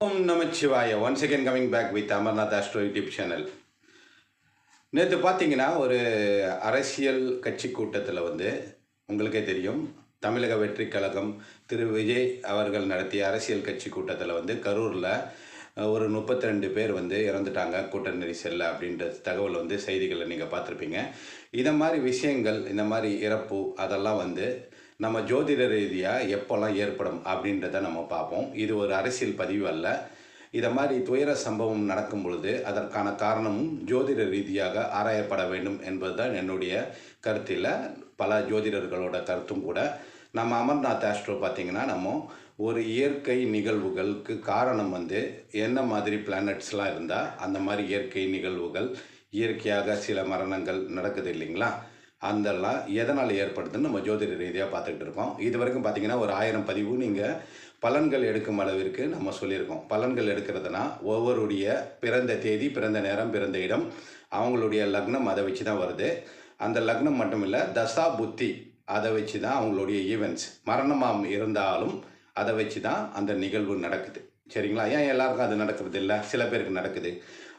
Om Namachivaya. Once again coming back with Amarnath astro YouTube channel நேற்று பார்த்தீங்கன்னா ஒரு அரசியல் கட்சி கூட்டத்தில் வந்து உங்களுக்கே தெரியும் தமிழக வெற்றி கழகம் திரு விஜய் அவர்கள் நடத்திய அரசியல் கட்சி கூட்டத்தில் வந்து கரூரில் ஒரு 32 பேர் வந்து இறந்துட்டாங்க கூட்ட நெரிசலில் அப்படின்ற தகவல் வந்து செய்திகளை நீங்கள் பார்த்துருப்பீங்க இதை மாதிரி விஷயங்கள் இந்த மாதிரி இறப்பு அதெல்லாம் வந்து நம்ம ஜோதிட ரீதியாக எப்போல்லாம் ஏற்படும் அப்படின்றத நம்ம பார்ப்போம். இது ஒரு அரசியல் பதிவு அல்ல. இதை மாதிரி துயர சம்பவம் நடக்கும் பொழுது அதற்கான காரணமும் ஜோதிட ரீதியாக ஆராயப்பட வேண்டும் என்பதுதான் என்னுடைய கருத்தில் பல ஜோதிடர்களோட கருத்தும் கூட. நம்ம அமர்நாத் ஆஸ்ட்ரோ பார்த்திங்கன்னா நம்ம ஒரு இயற்கை நிகழ்வுகளுக்கு காரணம் வந்து என்ன மாதிரி பிளானட்ஸ்லாம் இருந்தால் அந்த மாதிரி இயற்கை நிகழ்வுகள் இயற்கையாக சில மரணங்கள் நடக்குது இல்லைங்களா? அதெல்லாம் எதனால் ஏற்படுதுன்னு நம்ம ஜோதிட ரீதியாக பார்த்துக்கிட்டு இருக்கோம். இது வரைக்கும் பார்த்தீங்கன்னா ஒரு ஆயிரம் பதிவு நீங்கள் பலன்கள் எடுக்கும் அளவிற்கு நம்ம சொல்லியிருக்கோம். பலன்கள் எடுக்கிறதுனா ஒவ்வொருடைய பிறந்த தேதி பிறந்த நேரம் பிறந்த இடம் அவங்களுடைய லக்னம் அதை வச்சு தான் வருது. அந்த லக்னம் மட்டும் இல்லை தசா புத்தி அதை வச்சு தான் அவங்களுடைய ஈவெண்ட்ஸ் மரணமாக இருந்தாலும் அதை வச்சு தான் அந்த நிகழ்வு நடக்குது. சரிங்களா? ஏன் எல்லாருக்கும் அது நடக்கிறது இல்லை? சில பேருக்கு நடக்குது.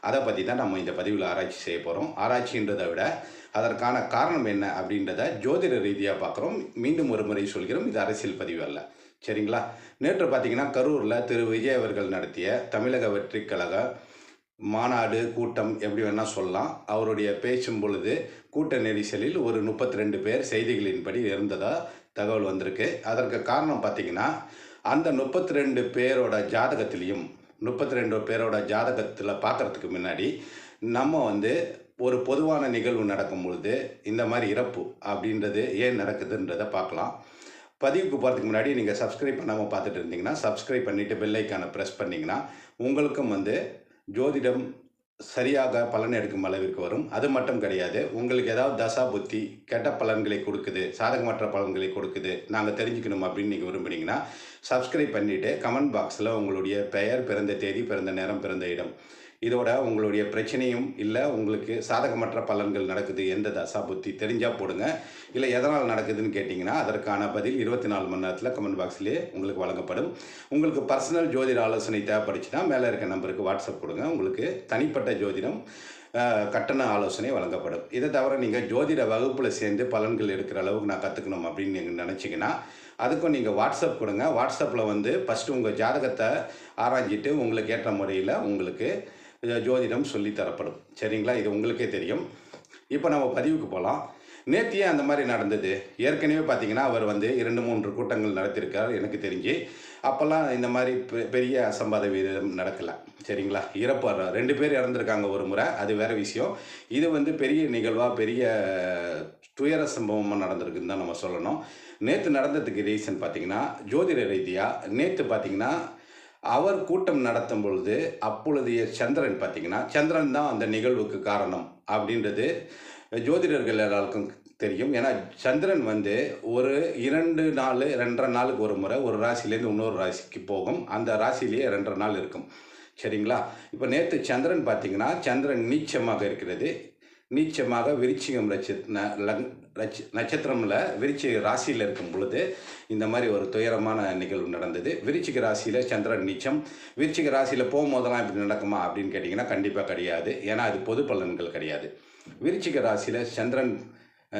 அதை பற்றி தான் நம்ம இந்த பதிவில் ஆராய்ச்சி செய்ய போகிறோம் ஆராய்ச்சின்றதை விட அதற்கான காரணம் என்ன அப்படின்றத ஜோதிட ரீதியாக பார்க்குறோம். மீண்டும் ஒரு முறை சொல்கிறோம். இது அரசியல் பதிவு அல்ல. சரிங்களா? நேற்று பார்த்தீங்கன்னா கரூரில் திரு விஜய் அவர்கள் நடத்திய தமிழக வெற்றி கழக மாநாடு கூட்டம் எப்படி வேணால் சொல்லலாம். அவருடைய பேசும் பொழுது கூட்ட நெரிசலில் ஒரு முப்பத்தி ரெண்டு பேர் செய்திகளின்படி இருந்ததாக தகவல் வந்திருக்கு. அதற்கு காரணம் பார்த்தீங்கன்னா அந்த முப்பத்தி ரெண்டு பேரோட ஜாதகத்திலையும் முப்பத்தி ரெண்டு பேரோட ஜாதகத்தில் பார்க்குறதுக்கு முன்னாடி நம்ம வந்து ஒரு பொதுவான நிகழ்வு நடக்கும் பொழுது இந்த மாதிரி இறப்பு அப்படின்றது ஏன் நடக்குதுன்றதை பார்க்கலாம் பதிவுக்கு போகிறதுக்கு முன்னாடி நீங்கள் சப்ஸ்கிரைப் பண்ணாமல் பார்த்துட்டு இருந்தீங்கன்னா சப்ஸ்கிரைப் பண்ணிவிட்டு பெல் ப்ரெஸ் பண்ணிங்கன்னா உங்களுக்கும் வந்து ஜோதிடம் சரியாக பலன் எடுக்கும் அளவிற்கு வரும். அது மட்டும் கிடையாது உங்களுக்கு ஏதாவது தசா புத்தி கெட்ட பலன்களை கொடுக்குது சாதகமற்ற பலன்களை கொடுக்குது நாங்கள் தெரிஞ்சுக்கணும் அப்படின்னு நீங்கள் விரும்புனீங்கன்னா சப்ஸ்கிரைப் பண்ணிவிட்டு கமெண்ட் பாக்ஸில் உங்களுடைய பெயர் பிறந்த தேதி பிறந்த நேரம் பிறந்த இடம். இதோட உங்களுடைய பிரச்சனையும் இல்லை உங்களுக்கு சாதகமற்ற பலன்கள் நடக்குது எந்த தசா புத்தி தெரிஞ்சால் போடுங்க. இல்லை எதனால் நடக்குதுன்னு கேட்டிங்கன்னா அதற்கான பதில் இருபத்தி நாலு மணி நேரத்தில் கமெண்ட் பாக்ஸ்லேயே உங்களுக்கு வழங்கப்படும். உங்களுக்கு பர்சனல் ஜோதிட ஆலோசனை தேவைப்படுச்சுன்னா மேலே இருக்க நம்பருக்கு வாட்ஸ்அப் கொடுங்க. உங்களுக்கு தனிப்பட்ட ஜோதிடம் கட்டண ஆலோசனை வழங்கப்படும். இதை தவிர நீங்கள் ஜோதிட வகுப்பில் சேர்ந்து பலன்கள் எடுக்கிற அளவுக்கு நான் கற்றுக்கணும் அப்படின்னு நீங்கள் நினச்சிங்கன்னா அதுக்கும் நீங்கள் வாட்ஸ்அப் கொடுங்க. வாட்ஸ்அப்பில் வந்து ஃபஸ்ட்டு உங்கள் ஜாதகத்தை ஆராய்ஞ்சிட்டு உங்களுக்கு ஏற்ற முறையில் உங்களுக்கு ஜோதிடம் சொல்லித்தரப்படும் சரிங்களா? இது உங்களுக்கே தெரியும். இப்போ நம்ம பதிவுக்கு போகலாம் நேற்று ஏன் அந்த மாதிரி நடந்தது? ஏற்கனவே பார்த்தீங்கன்னா அவர் வந்து இரண்டு மூன்று கூட்டங்கள் நடத்தியிருக்கார் எனக்கு தெரிஞ்சு. அப்போல்லாம் இந்த மாதிரி பெ- பெரிய அசம்பாத வீதம் நடக்கலை. சரிங்களா? இறப்பு ரெண்டு பேர் இறந்துருக்காங்க ஒரு முறை அது வேறு விஷயம். இது வந்து பெரிய நிகழ்வாக பெரிய துயர சம்பவமாக நடந்திருக்குன்னு தான் நம்ம சொல்லணும். நேற்று நடந்ததுக்கு ரீசன் பார்த்திங்கன்னா ஜோதிட ரீதியாக நேற்று பார்த்தீங்கன்னா அவர் கூட்டம் நடத்தும் பொழுது அப்பொழுதைய சந்திரன் பார்த்திங்கன்னா சந்திரன் தான் அந்த நிகழ்வுக்கு காரணம் அப்படின்றது ஜோதிடர்கள் எல்லாருக்கும் தெரியும். ஏன்னா சந்திரன் வந்து ஒரு இரண்டு நாள் ரெண்டரை நாளுக்கு ஒரு முறை ஒரு ராசிலேருந்து இன்னொரு ராசிக்கு போகும். அந்த ராசிலேயே ரெண்டரை நாள் இருக்கும். சரிங்களா? இப்போ நேற்று சந்திரன் பார்த்தீங்கன்னா சந்திரன் நீச்சமாக இருக்கிறது. நீச்சமாக விருச்சிகம் நட்ச நட்சத்திரமில் விருச்சிக ராசியில் இருக்கும் பொழுது இந்த மாதிரி ஒரு துயரமான நிகழ்வு நடந்தது. விருச்சிக ராசியில் சந்திரன் நீச்சம். விருச்சிக ராசியில் போகும்போதெல்லாம் இப்படி நடக்குமா அப்படின்னு கேட்டிங்கன்னா கண்டிப்பாக கிடையாது. ஏன்னா அது பொது பலன்கள் கிடையாது. விருச்சிக ராசியில் சந்திரன்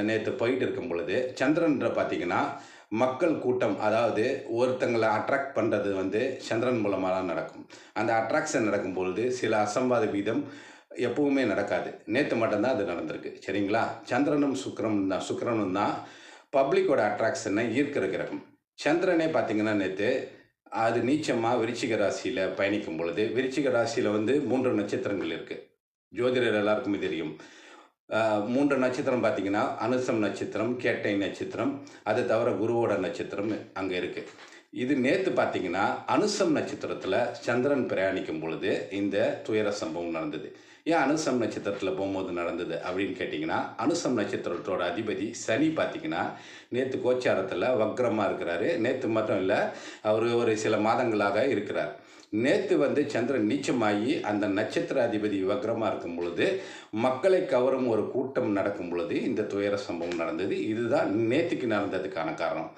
நேற்று போயிட்டு இருக்கும் பொழுது சந்திரன்ற பார்த்தீங்கன்னா மக்கள் கூட்டம் அதாவது ஒருத்தங்களை அட்ராக்ட் பண்ணுறது வந்து சந்திரன் மூலமாக தான் நடக்கும். அந்த அட்ராக்ஷன் நடக்கும் பொழுது சில அசம்பாத வீதம் எப்பவுமே நடக்காது. நேற்று மட்டும்தான் அது நடந்திருக்கு. சரிங்களா? சந்திரனும் சுக்கரனும் தான் சுக்கரனும் தான் பப்ளிக்கோட அட்ராக்ஷனை ஈர்க்கிற கிரகம். சந்திரனே பார்த்தீங்கன்னா நேற்று அது நீச்சமாக விருச்சிக ராசியில் பயணிக்கும் பொழுது விருச்சிக ராசியில் வந்து மூன்று நட்சத்திரங்கள் இருக்குது ஜோதிடர் எல்லாருக்குமே தெரியும். மூன்று நட்சத்திரம் பார்த்தீங்கன்னா அனுசம் நட்சத்திரம் கேட்டை நட்சத்திரம் அது தவிர குருவோட நட்சத்திரம் அங்கே இருக்குது இது நேற்று பார்த்தீங்கன்னா அனுசம் நட்சத்திரத்தில் சந்திரன் பிரயாணிக்கும் பொழுது இந்த துயர சம்பவம் நடந்தது. ஏன் அனுசம் நட்சத்திரத்தில் போகும்போது நடந்தது அப்படின்னு கேட்டிங்கன்னா அனுசம் நட்சத்திரத்தோட அதிபதி சனி பார்த்தீங்கன்னா நேற்று கோச்சாரத்தில் வக்ரமாக இருக்கிறாரு. நேற்று மட்டும் இல்லை அவர் ஒரு சில மாதங்களாக இருக்கிறார். நேற்று வந்து சந்திரன் நீச்சமாகி அந்த நட்சத்திர அதிபதி வக்ரமாக இருக்கும் பொழுது மக்களை கவரும் ஒரு கூட்டம் நடக்கும் பொழுது இந்த துயர சம்பவம் நடந்தது. இதுதான் நேற்றுக்கு நடந்ததுக்கான காரணம்.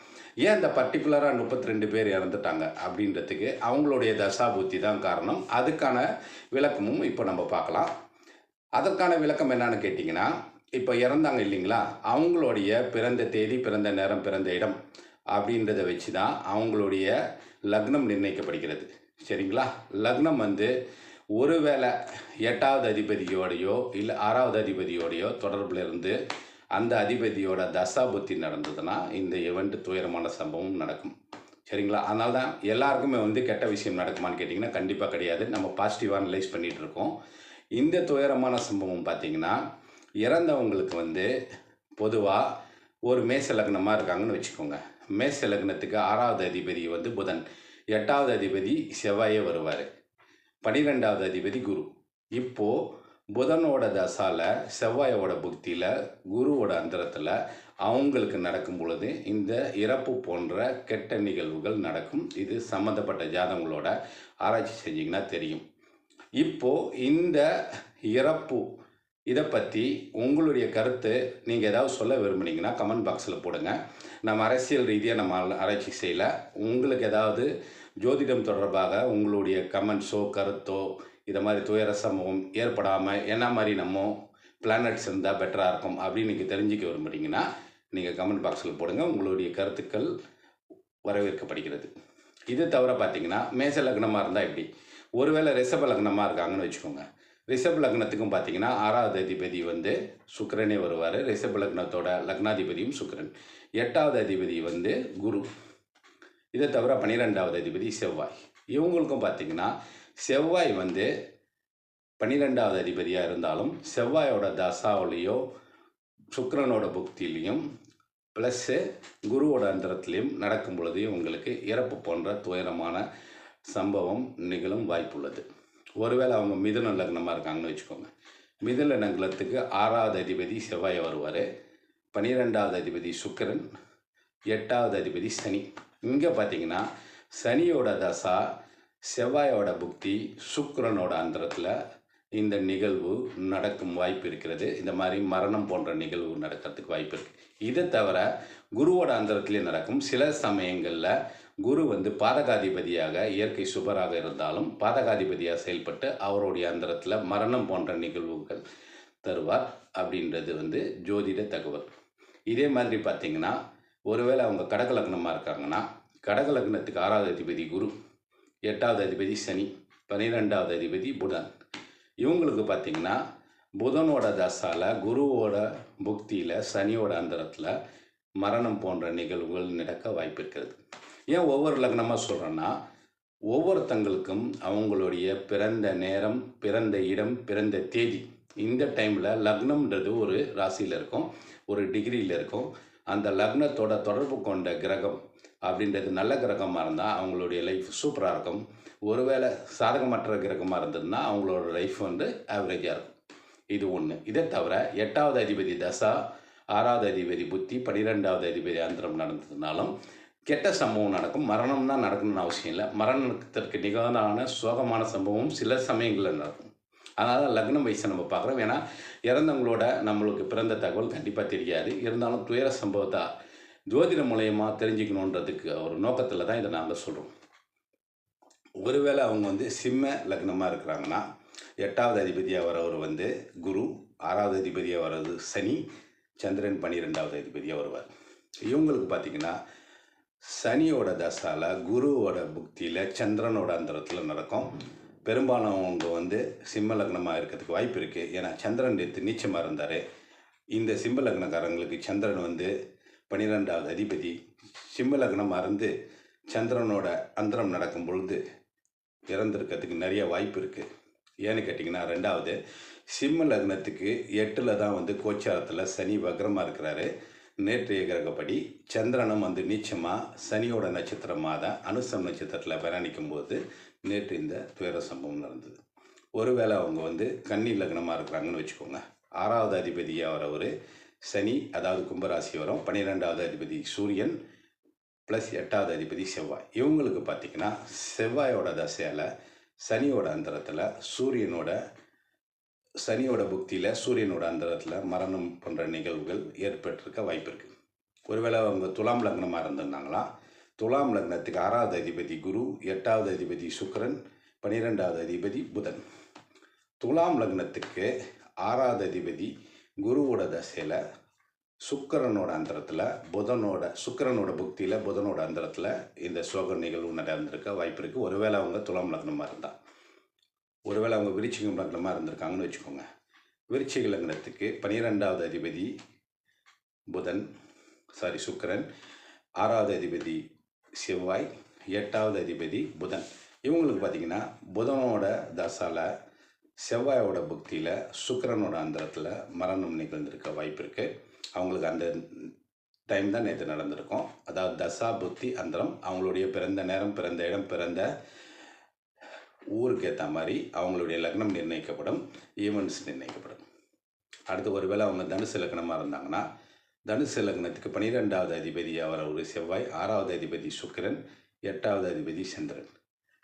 ஏன் அந்த பர்டிகுலராக முப்பத்தி ரெண்டு பேர் இறந்துட்டாங்க அப்படின்றதுக்கு அவங்களுடைய தசாபூத்தி தான் காரணம். அதுக்கான விளக்கமும் இப்போ நம்ம பார்க்கலாம். அதற்கான விளக்கம் என்னன்னு கேட்டிங்கன்னா இப்போ இறந்தாங்க இல்லைங்களா? அவங்களுடைய பிறந்த தேதி பிறந்த நேரம் பிறந்த இடம் அப்படின்றத வச்சு தான் அவங்களுடைய லக்னம் நிர்ணயிக்கப்படுகிறது. சரிங்களா? லக்னம் வந்து ஒருவேளை எட்டாவது அதிபதியோடையோ இல்லை ஆறாவது அதிபதியோடையோ தொடர்பில் இருந்து அந்த அதிபதியோட தசா புத்தி நடந்ததுன்னா இந்த இவெண்ட் துயரமான சம்பவம் நடக்கும். சரிங்களா? அதனால தான் எல்லாருக்குமே வந்து கெட்ட விஷயம் நடக்குமான்னு கேட்டிங்கன்னா கண்டிப்பாக கிடையாது. நம்ம பாசிட்டிவாக அனலைஸ் பண்ணிகிட்டு இருக்கோம். இந்த துயரமான சம்பவம் பார்த்தீங்கன்னா இறந்தவங்களுக்கு வந்து பொதுவாக ஒரு மேச லக்னமாக இருக்காங்கன்னு வச்சுக்கோங்க. மேச லக்னத்துக்கு ஆறாவது அதிபதி வந்து புதன். எட்டாவது அதிபதி செவ்வாயே வருவார். பன்னிரெண்டாவது அதிபதி குரு. இப்போது புதனோட தசால செவ்வாயோட புக்தியில் குருவோட அந்தரத்தில் அவங்களுக்கு நடக்கும் பொழுது இந்த இறப்பு போன்ற கெட்ட நிகழ்வுகள் நடக்கும். இது சம்மந்தப்பட்ட ஜாதகங்களோட ஆராய்ச்சி செஞ்சிங்கன்னா தெரியும். இப்போது இந்த இறப்பு இதை பற்றி உங்களுடைய கருத்து நீங்கள் ஏதாவது சொல்ல விரும்புனீங்கன்னா கமெண்ட் பாக்ஸில் போடுங்க. நம்ம அரசியல் ரீதியாக நம்ம ஆராய்ச்சி செய்யல. உங்களுக்கு ஏதாவது ஜோதிடம் தொடர்பாக உங்களுடைய கமெண்ட்ஸோ கருத்தோ இதை மாதிரி துயர சம்பவம் ஏற்படாமல் என்ன மாதிரி நம்ம பிளானட்ஸ் இருந்தால் பெட்டராக இருக்கும் அப்படின்னு நீங்கள் தெரிஞ்சுக்க விரும்புனீங்கன்னா நீங்கள் கமெண்ட் பாக்ஸில் போடுங்க. உங்களுடைய கருத்துக்கள் வரவேற்கப்படுகிறது. இது தவிர பார்த்தீங்கன்னா மேச லக்னமாக இருந்தால் எப்படி? ஒருவேளை ரிஷப லக்னமாக இருக்காங்கன்னு வச்சுக்கோங்க. ரிஷப் லக்னத்துக்கும் பார்த்தீங்கன்னா ஆறாவது அதிபதி வந்து சுக்கரனே வருவார். ரிஷப் லக்னத்தோட லக்னாதிபதியும் சுக்கரன். எட்டாவது அதிபதி வந்து குரு. இதை தவிர பன்னிரெண்டாவது அதிபதி செவ்வாய். இவங்களுக்கும் பார்த்தீங்கன்னா செவ்வாய் வந்து பன்னிரெண்டாவது அதிபதியாக இருந்தாலும் செவ்வாயோட தசாவிலையோ சுக்கரனோட புக்தியிலையும் ப்ளஸ்ஸு குருவோட அந்தரத்துலேயும் நடக்கும் பொழுது உங்களுக்கு இறப்பு போன்ற துயரமான சம்பவம் நிகழும் வாய்ப்புள்ளது. ஒருவேளை அவங்க மிதுன லக்னமாக இருக்காங்கன்னு வச்சுக்கோங்க. மிதுன லக்னத்துக்கு ஆறாவது அதிபதி செவ்வாய் வருவார். பன்னிரெண்டாவது அதிபதி சுக்கரன். எட்டாவது அதிபதி சனி. இங்கே பார்த்தீங்கன்னா சனியோட தசா செவ்வாயோட புக்தி சுக்கரனோட அந்தரத்தில் இந்த நிகழ்வு நடக்கும் வாய்ப்பு இருக்கிறது. இந்த மாதிரி மரணம் போன்ற நிகழ்வு நடக்கிறதுக்கு வாய்ப்பு இருக்குது இதை தவிர குருவோட அந்தரத்துலேயே நடக்கும். சில சமயங்களில் குரு வந்து பாதகாதிபதியாக இயற்கை சுபராக இருந்தாலும் பாதகாதிபதியாக செயல்பட்டு அவருடைய அந்தரத்தில் மரணம் போன்ற நிகழ்வுகள் தருவார் அப்படின்றது வந்து ஜோதிட தகவல். இதே மாதிரி பார்த்தீங்கன்னா ஒருவேளை அவங்க கடக லக்னமாக இருக்காங்கன்னா கடக லக்னத்துக்கு ஆறாவது அதிபதி குரு எட்டாவது அதிபதி சனி பன்னிரெண்டாவது அதிபதி புதன். இவங்களுக்கு பார்த்தீங்கன்னா புதனோட தசால குருவோட புக்தியில் சனியோட அந்தரத்தில் மரணம் போன்ற நிகழ்வுகள் நடக்க வாய்ப்பு இருக்கிறது. ஏன் ஒவ்வொரு லக்னமாக சொல்கிறேன்னா ஒவ்வொருத்தங்களுக்கும் அவங்களுடைய பிறந்த நேரம் பிறந்த இடம் பிறந்த தேதி. இந்த டைமில் லக்னம்ன்றது ஒரு ராசியில் இருக்கும் ஒரு டிகிரியில் இருக்கும். அந்த லக்னத்தோட தொடர்பு கொண்ட கிரகம் அப்படின்றது நல்ல கிரகமாக இருந்தால் அவங்களுடைய லைஃப் சூப்பராக இருக்கும். ஒருவேளை சாதகமற்ற கிரகமாக இருந்ததுன்னா அவங்களோட லைஃப் வந்து ஆவரேஜாக இருக்கும். இது ஒன்று இதை தவிர எட்டாவது அதிபதி தசா ஆறாவது அதிபதி புத்தி பன்னிரெண்டாவது அதிபதி அந்தரம் நடந்ததுனாலும் கெட்ட சம்பவம் நடக்கும். மரணம் தான் நடக்கணும்னு அவசியம் இல்லை. மரணத்திற்கு நிகழான சோகமான சம்பவம் சில சமயங்களில் நடக்கும். அதனால் லக்னம் வயசை நம்ம பார்க்குறோம். ஏன்னா இறந்தவங்களோட நம்மளுக்கு பிறந்த தகவல் கண்டிப்பாக தெரியாது. இருந்தாலும் துயர சம்பவத்தை ஜோதிடம் மூலயமா தெரிஞ்சுக்கணுன்றதுக்கு ஒரு நோக்கத்தில் தான் இதை நாங்கள் சொல்கிறோம் ஒருவேளை அவங்க வந்து சிம்ம லக்னமாக இருக்கிறாங்கன்னா எட்டாவது அதிபதியாக வரவர் வந்து குரு ஆறாவது அதிபதியாக வர்றது சனி சந்திரன் பன்னிரெண்டாவது அதிபதியாக வருவார். இவங்களுக்கு பார்த்தீங்கன்னா சனியோட தசால குருவோட புக்தியில் சந்திரனோட அந்தரத்தில் நடக்கும். பெரும்பாலானவங்க வந்து சிம்ம லக்னமாக இருக்கிறதுக்கு வாய்ப்பு இருக்குது ஏன்னா சந்திரன் நேற்று நீச்சமாக இருந்தார். இந்த சிம்ம லக்னக்காரங்களுக்கு சந்திரன் வந்து பன்னிரெண்டாவது அதிபதி. சிம்ம லக்னமாக இருந்து சந்திரனோட அந்தரம் நடக்கும் பொழுது இறந்துருக்கிறதுக்கு நிறைய வாய்ப்பு இருக்குது ஏன்னு கேட்டிங்கன்னா ரெண்டாவது சிம்ம லக்னத்துக்கு எட்டில் தான் வந்து கோச்சாரத்தில் சனி வக்ரமாக இருக்கிறாரு. நேற்றைய கிரகப்படி சந்திரனும் வந்து நீச்சமாக சனியோட நட்சத்திரமாக தான் அனுசம் நட்சத்திரத்தில் பயணிக்கும் போது நேற்று இந்த துயர சம்பவம் நடந்தது. ஒருவேளை அவங்க வந்து கன்னி லக்னமாக இருக்கிறாங்கன்னு வச்சுக்கோங்க. ஆறாவது அதிபதியாக வரவர் சனி அதாவது கும்பராசி வரும். பன்னிரெண்டாவது அதிபதி சூரியன் ப்ளஸ் எட்டாவது அதிபதி செவ்வாய். இவங்களுக்கு பார்த்திங்கன்னா செவ்வாயோட தசையால் சனியோட அந்தரத்தில் சூரியனோட சனியோட புக்தியில் சூரியனோட அந்தரத்தில் மரணம் போன்ற நிகழ்வுகள் ஏற்பட்டிருக்க வாய்ப்பு இருக்குது ஒருவேளை அவங்க துலாம் லக்னமாக இருந்திருந்தாங்களா? துலாம் லக்னத்துக்கு ஆறாவது அதிபதி குரு எட்டாவது அதிபதி சுக்கரன் பன்னிரெண்டாவது அதிபதி புதன். துலாம் லக்னத்துக்கு ஆறாவது அதிபதி குருவோட தசையில் சுக்கரனோட அந்தரத்தில் புதனோட சுக்கரனோட புக்தியில் புதனோட அந்தரத்தில் இந்த சோக நிகழ்வு நடந்திருக்க வாய்ப்பு இருக்குது ஒருவேளை அவங்க துலாம் லக்னமாக இருந்தால் ஒருவேளை அவங்க விருச்சிகம் லக்னமாக இருந்திருக்காங்கன்னு வச்சுக்கோங்க. விருச்சிக லக்னத்துக்கு பன்னிரெண்டாவது அதிபதி புதன் சாரி சுக்கரன் ஆறாவது அதிபதி செவ்வாய் எட்டாவது அதிபதி புதன். இவங்களுக்கு பார்த்தீங்கன்னா புதனோட தசால செவ்வாயோட புக்தியில் சுக்கரனோட அந்தரத்தில் மரணம் நிகழ்ந்திருக்க வாய்ப்பு இருக்குது அவங்களுக்கு அந்த டைம் தான் நேற்று நடந்திருக்கும். அதாவது தசா புத்தி அந்தரம் அவங்களுடைய பிறந்த நேரம் பிறந்த இடம் பிறந்த ஊருக்கு ஏற்ற மாதிரி அவங்களுடைய லக்னம் நிர்ணயிக்கப்படும் ஈவெண்ட்ஸ் நிர்ணயிக்கப்படும். அடுத்து ஒருவேளை அவங்க தனுசு லக்னமாக இருந்தாங்கன்னா தனுசு லக்னத்துக்கு பன்னிரெண்டாவது அதிபதி அவர் ஒரு செவ்வாய் ஆறாவது அதிபதி சுக்கிரன் எட்டாவது அதிபதி சந்திரன்.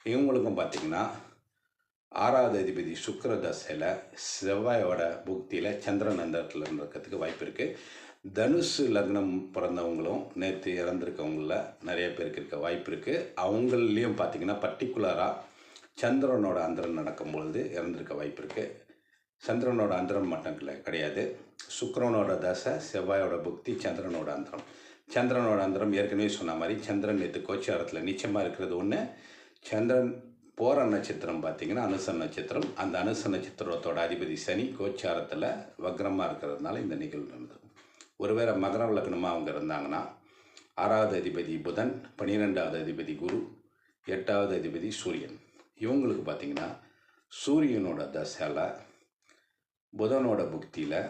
இவங்களுக்கும் பார்த்தீங்கன்னா ஆறாவது அதிபதி சுக்கர தசையில் செவ்வாயோட புக்தியில் சந்திரன் அந்த இடத்துல இருக்கிறதுக்கு வாய்ப்பு இருக்குது தனுசு லக்னம் பிறந்தவங்களும் நேற்று இறந்துருக்கவங்கள நிறைய பேருக்கு இருக்க வாய்ப்பு இருக்குது அவங்களையும் பார்த்தீங்கன்னா பர்டிகுலராக சந்திரனோட அந்தரம் நடக்கும்பொழுது இறந்துருக்க வாய்ப்பு இருக்குது சந்திரனோட அந்தரம் மட்டும் கிடையாது. சுக்கரனோட தசை செவ்வாயோட புக்தி சந்திரனோட அந்தரம். சந்திரனோட அந்தரம் ஏற்கனவே சொன்ன மாதிரி சந்திரன் நேற்று கோச்சாரத்தில் நிச்சயமாக இருக்கிறது ஒன்று சந்திரன் போகிற நட்சத்திரம் பார்த்திங்கன்னா அனுச நட்சத்திரம். அந்த அனுச நட்சத்திரத்தோட அதிபதி சனி கோச்சாரத்தில் வக்ரமாக இருக்கிறதுனால இந்த நிகழ்வு நடந்தது. ஒருவேளை மகரம் லக்னமாக அவங்க இருந்தாங்கன்னா ஆறாவது அதிபதி புதன் பன்னிரெண்டாவது அதிபதி குரு எட்டாவது அதிபதி சூரியன். இவங்களுக்கு பார்த்தீங்கன்னா சூரியனோட தசையில் புதனோட புக்தியில்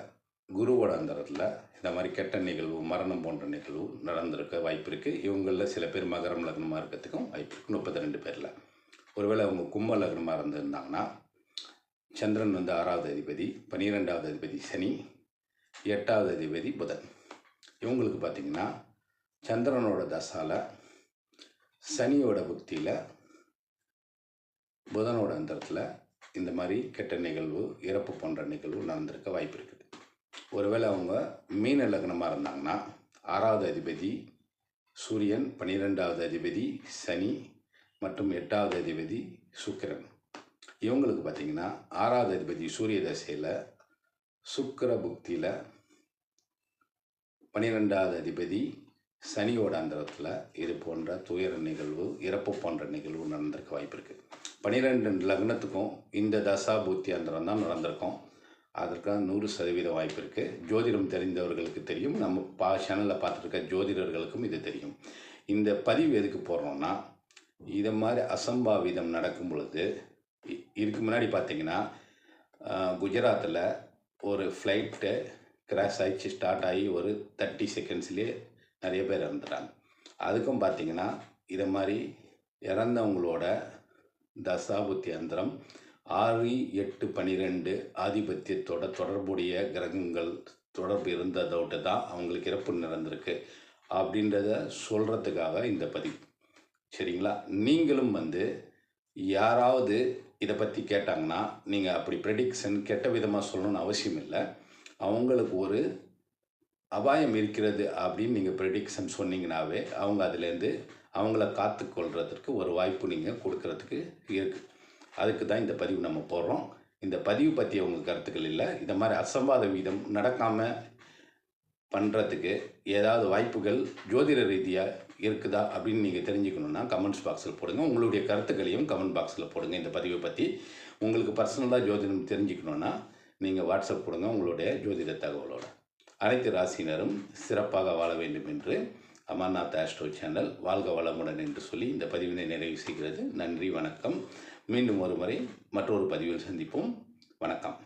குருவோட அந்தரத்தில் இந்த மாதிரி கெட்ட நிகழ்வு மரணம் போன்ற நிகழ்வு நடந்திருக்க வாய்ப்பு இருக்குது இவங்களில் சில பேர் மகரம் லக்னமாக இருக்கிறதுக்கும் வாய்ப்பு இருக்குது முப்பத்தி ரெண்டு பேரில். ஒருவேளை அவங்க கும்ப லக்னமாக இருந்திருந்தாங்கன்னா சந்திரன் வந்து ஆறாவது அதிபதி பன்னிரெண்டாவது அதிபதி சனி எட்டாவது அதிபதி புதன். இவங்களுக்கு பார்த்திங்கன்னா சந்திரனோட தசால சனியோட புக்தியில் புதனோட அந்தரத்தில் இந்த மாதிரி கெட்ட நிகழ்வு இறப்பு போன்ற நிகழ்வு நடந்திருக்க வாய்ப்பு இருக்குது. ஒருவேளை அவங்க மீன லக்னமாக இருந்தாங்கன்னா ஆறாவது அதிபதி சூரியன் பன்னிரெண்டாவது அதிபதி சனி மற்றும் எட்டாவது அதிபதி சுக்கிரன். இவங்களுக்கு பார்த்திங்கன்னா ஆறாவது அதிபதி சூரிய தசையில் சுக்கிர புக்தியில் பன்னிரெண்டாவது அதிபதி சனியோட அந்தரத்தில் இது போன்ற துயர நிகழ்வு இறப்பு போன்ற நிகழ்வு நடந்திருக்க வாய்ப்பு இருக்குது பன்னிரெண்டு லக்னத்துக்கும் இந்த தசா புத்தி அந்தரம் தான் நடந்திருக்கும். அதற்கான நூறு சதவீத வாய்ப்பு இருக்குது ஜோதிடம் தெரிந்தவர்களுக்கு தெரியும். நம்ம பா சேனலில் பார்த்துருக்க ஜோதிடர்களுக்கும் இது தெரியும். இந்த பதிவு எதுக்கு போடுறோம்னா இதை மாதிரி அசம்பாவிதம் நடக்கும் பொழுது இ- இதுக்கு முன்னாடி பார்த்தீங்கன்னா குஜராத்தில் ஒரு ஃப்ளைட்டு கிராஷ் ஆகிடுச்சு ஸ்டார்ட் ஆகி ஒரு தேர்ட்டி செகண்ட்ஸ்லேயே நிறைய பேர் இறந்துட்டாங்க. அதுக்கும் பார்த்தீங்கன்னா இதை மாதிரி இறந்தவங்களோட தசாபுத்தி அந்தரம் ஆறு எட்டு பன்னிரெண்டு ஆதிபத்தியத்தோட தொடர்புடைய கிரகங்கள் தொடர்பு இருந்ததோட்டு தான் அவங்களுக்கு இறப்பு நடந்திருக்கு அப்படின்றத சொல்கிறதுக்காக இந்த பதிவு. சரிங்களா? நீங்களும் வந்து யாராவது இதை பற்றி கேட்டாங்கன்னா நீங்கள் அப்படி ப்ரெடிக்ஷன் கெட்ட விதமாக சொல்லணும்னு அவசியம் இல்லை. அவங்களுக்கு ஒரு அபாயம் இருக்கிறது அப்படின்னு நீங்கள் ப்ரெடிக்ஷன் சொன்னீங்கனாவே அவங்க அதுலேருந்து அவங்கள காத்து காத்துக்கொள்கிறதுக்கு ஒரு வாய்ப்பு நீங்கள் கொடுக்கறதுக்கு இருக்குது அதுக்கு தான் இந்த பதிவு நம்ம போடுறோம். இந்த பதிவு பற்றி அவங்க கருத்துக்கள் இல்லை. இந்த மாதிரி அசம்பாத வீதம் நடக்காமல் பண்ணுறதுக்கு ஏதாவது வாய்ப்புகள் ஜோதிட ரீதியாக இருக்குதா அப்படின்னு நீங்கள் தெரிஞ்சுக்கணுன்னா கமெண்ட்ஸ் பாக்ஸில் போடுங்க. உங்களுடைய கருத்துக்களையும் கமெண்ட் பாக்ஸில் போடுங்க. இந்த பதிவை பற்றி உங்களுக்கு பர்சனலாக ஜோதிடம் தெரிஞ்சுக்கணுன்னா நீங்கள் வாட்ஸ்அப் கொடுங்க. உங்களுடைய ஜோதிட தகவலோட. அனைத்து ராசியினரும் சிறப்பாக வாழ வேண்டும் என்று அமர்நாத் ஆஸ்ட்ரோ சேனல் வாழ்க வளமுடன் என்று சொல்லி இந்த பதிவினை நிறைவு செய்கிறது. நன்றி வணக்கம். மீண்டும் ஒரு முறை மற்றொரு பதிவில் சந்திப்போம். வணக்கம்.